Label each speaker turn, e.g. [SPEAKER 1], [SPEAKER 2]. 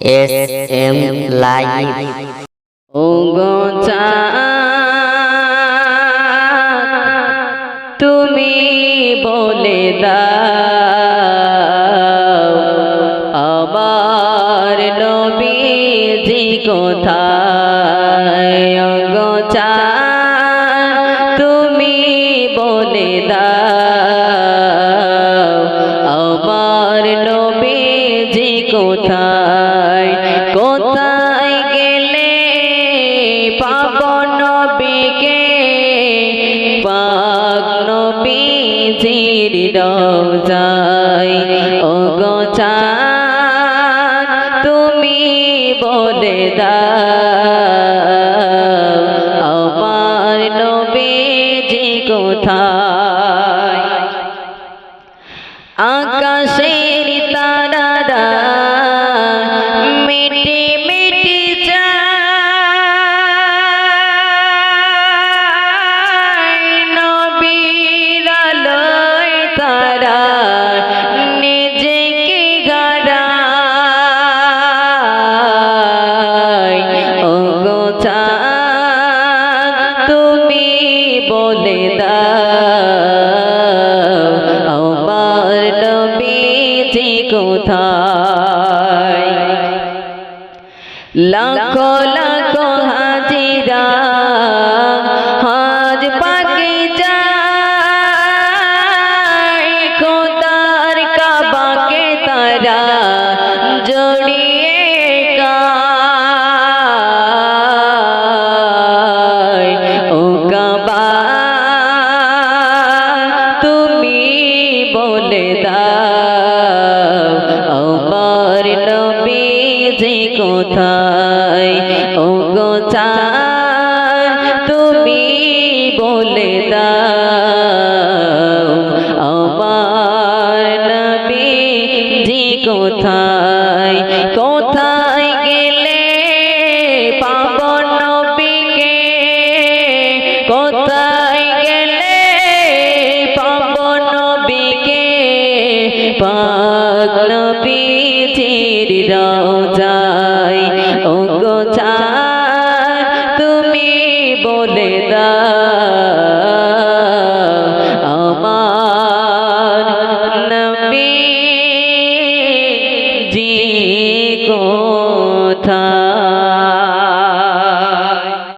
[SPEAKER 1] S M live
[SPEAKER 2] ও গো তুমি বলে দাও, আমার নবীজি কোথায়? ও গো তুমি বলে দাও, আমার নবীজি কোথায়? পাক নবীজির রওজায় ও গো চাঁদ তুমি বলে দাও আমার নবীজি কোথায়? আকাশের তারারা লাখো লাখ হাজিরা। ও গো তুমি বলে দাও, আমার কোথায়? কোথায় গেলে পাব নবীকে? কোথায় গেলে পাব নবীকে? পাক নবী চির রাজা বলে দাও আমার নবী জি গো